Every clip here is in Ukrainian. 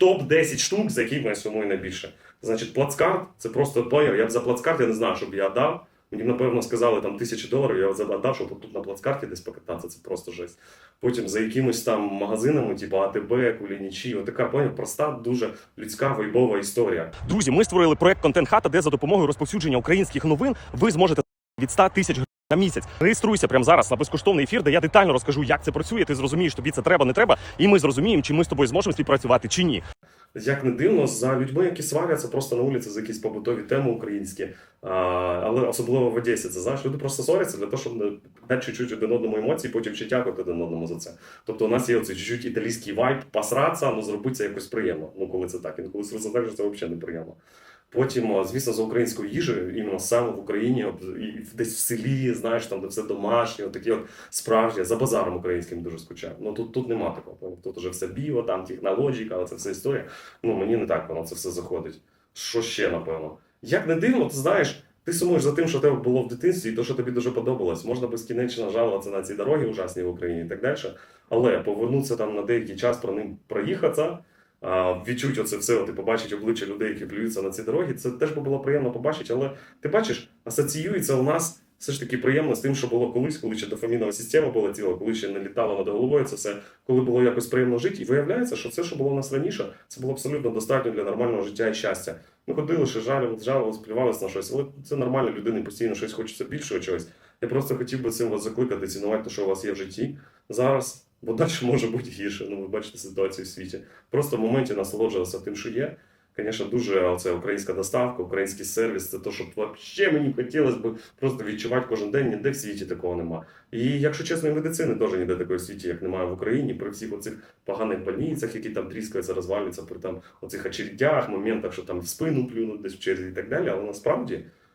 топ-10 штук, за які ми сумую найбільше. Значить, плацкарт це просто плеєр. Я б за плацкарт я не знаю, щоб я дав. Мені, напевно, сказали там тисячі доларів, я б дав, щоб тут на плацкарті десь покататися, це просто жесть. Потім за якимось там магазинами, типу АТБ, Кулінічі, отака поняв, проста, дуже людська вайбова історія. Друзі, ми створили проект Контент Хата, де за допомогою розповсюдження українських новин ви зможете від 100 тисяч на місяць. Реєструйся прямо зараз на безкоштовний ефір, де я детально розкажу, як це працює. Ти зрозумієш, тобі це треба, не треба, і ми зрозуміємо, чи ми з тобою зможемо співпрацювати чи ні. Як не дивно, за людьми, які сваряться просто на вулиці за якісь побутові теми українські, а, але особливо в Одесі, це знаєш, люди просто сваряться для того, щоб дати чуть-чуть один одному емоції, потім ще дякувати один одному за це. Тобто у нас є оцей чуть-чуть італійський вайб, посратися, ну зробити це якось приємно. Ну коли це так, інколи це так, що це взагалі неприємно. Потім, звісно, за українською їжею, іменно саме в Україні, десь в селі, знаєш, там де все домашнє, такі от справжні, за базаром українським дуже скучаю. Ну тут, тут нема такого. Тут уже все біо, там технологіка, це все історія. Ну мені не так воно це все заходить. Що ще, напевно? Як не дивно, ти знаєш, ти сумуєш за тим, що тебе було в дитинстві, і то, що тобі дуже подобалось. Можна безкінечно жалуватися на ці дороги ужасні в Україні і так далі. Але повернутися там на деякий час про ним проїхатися, а, відчути оце все, ти побачить обличчя людей, які плюються на ці дороги. Це теж би було приємно побачити. Але ти бачиш, асоціюється у нас все ж таки приємно з тим, що було колись, коли ще дофамінова система була ціла, коли ще не літало над головою це все, коли було якось приємно жити. І виявляється, що все, що було у нас раніше, це було абсолютно достатньо для нормального життя і щастя. Ми ходили, ще жалювали, жалувались, плювалися на щось, але це нормально, людини постійно щось хочеться більшого чогось. Я просто хотів би цим вас закликати, цінувати те, що у вас є в житті зараз, бо далі може бути гірше. Ну, ви бачите ситуацію в світі. Просто в моменті насолоджуватися тим, що є. Звісно, дуже оце українська доставка, український сервіс це те, що взагалі мені хотілося б просто відчувати кожен день, ніде в світі такого нема. І якщо чесно, і медицини теж ніде такої в світі, як немає в Україні, при всіх оцих поганих больницях, які там тріскаються, розвалюються, при там оцих очередях, моментах, що там в спину плюнуть десь в черзі і так далі. Але насправді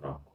крапку.